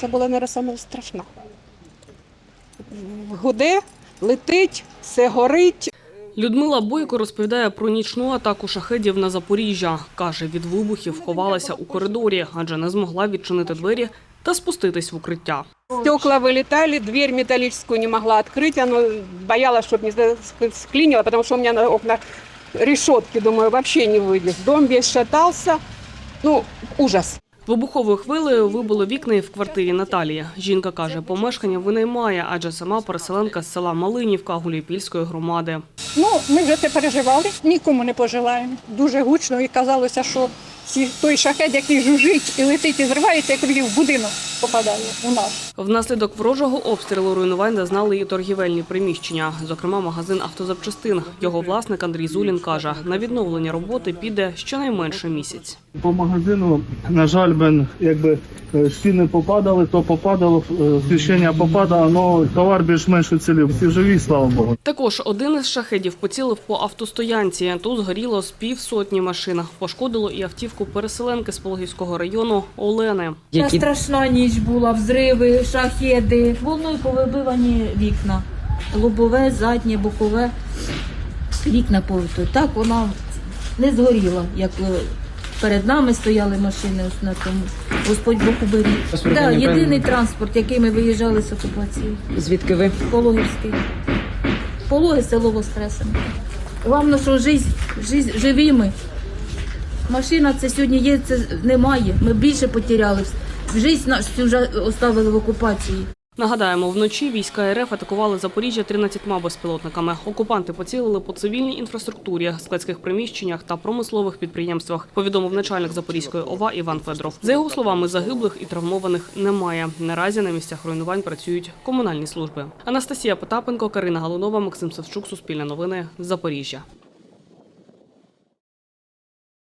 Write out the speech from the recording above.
Це була не саме страшна. Гуде, летить, все горить. Людмила Бойко розповідає про нічну атаку шахедів на Запоріжжя. Каже, від вибухів ховалася у коридорі, адже не змогла відчинити двері та спуститись в укриття. Стекла вылетали, дверь металлическую не могла открыть, она боялась, чтобы не ск- склинило, потому что у меня на окнах решетки, думаю, вообще не выйдешь. Дом весь шатался, ну, ужас. Вибуховою хвилею вибило вікна і в квартирі Наталії. Жінка каже, помешкання винаймає, адже сама переселенка з села Малинівка Гуліпільської громади. Ну, ми вже це переживали, нікому не пожелаємо. Дуже гучно і казалося, що той шахет, який жужить і летить і зривається, як в будинок попадає у нас. Внаслідок ворожого обстрілу руйнувань зазнали і торгівельні приміщення, зокрема магазин автозапчастин. Його власник Андрій Зулін каже, на відновлення роботи піде щонайменше місяць. По магазину, на жаль, ben, якби е, стіни попадали, то попадало, е, освіщення попадало, але товар більш-менш уцілів. Всі живі, слава Богу. Також один із шахедів поцілив по автостоянці. Тут згоріло з півсотні машин. Пошкодило і автівку переселенки з Пологівського району Олени. Та страшна ніч була, взриви, шахеди, волною повибивані вікна. Лобове, заднє, бокове. Вікна повито. Так вона не згоріла, як е, перед нами стояли машини ось на тому. Господь Бог уберіг. Да, єдиний транспорт, який ми виїжджали з окупації. Звідки ви? Пологівський. Пологи село Воскресенка. Головне, що жизнь, жизнь, живі ми. Машина це сьогодні є, це немає. Ми більше потеряли. Жизнь нашу вже оставили в окупації. Нагадаємо, вночі війська РФ атакували Запоріжжя 13 безпілотниками. Окупанти поцілили по цивільній інфраструктурі, складських приміщеннях та промислових підприємствах. Повідомив начальник Запорізької ОВА Іван Федоров. За його словами, загиблих і травмованих немає. Наразі на місцях руйнувань працюють комунальні служби. Анастасія Потапенко, Карина Галунова, Максим Савчук, Суспільне новини, Запоріжжя.